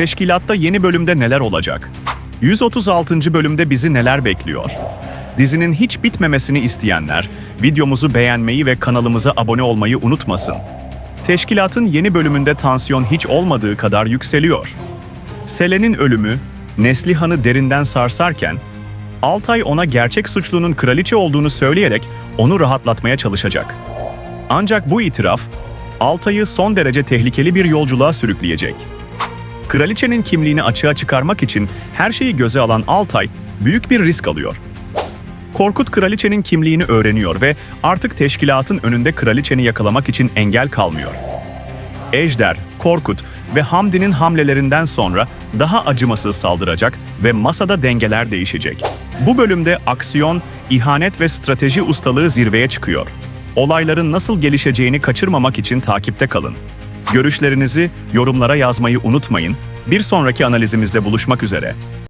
Teşkilatta yeni bölümde neler olacak? 136. bölümde bizi neler bekliyor? Dizinin hiç bitmemesini isteyenler, videomuzu beğenmeyi ve kanalımıza abone olmayı unutmasın. Teşkilatın yeni bölümünde tansiyon hiç olmadığı kadar yükseliyor. Selen'in ölümü, Neslihan'ı derinden sarsarken, Altay ona gerçek suçlunun kraliçe olduğunu söyleyerek onu rahatlatmaya çalışacak. Ancak bu itiraf, Altay'ı son derece tehlikeli bir yolculuğa sürükleyecek. Kraliçenin kimliğini açığa çıkarmak için her şeyi göze alan Altay büyük bir risk alıyor. Korkut kraliçenin kimliğini öğreniyor ve artık teşkilatın önünde kraliçeni yakalamak için engel kalmıyor. Ejder, Korkut ve Hamdi'nin hamlelerinden sonra daha acımasız saldıracak ve masada dengeler değişecek. Bu bölümde aksiyon, ihanet ve strateji ustalığı zirveye çıkıyor. Olayların nasıl gelişeceğini kaçırmamak için takipte kalın. Görüşlerinizi yorumlara yazmayı unutmayın. Bir sonraki analizimizde buluşmak üzere.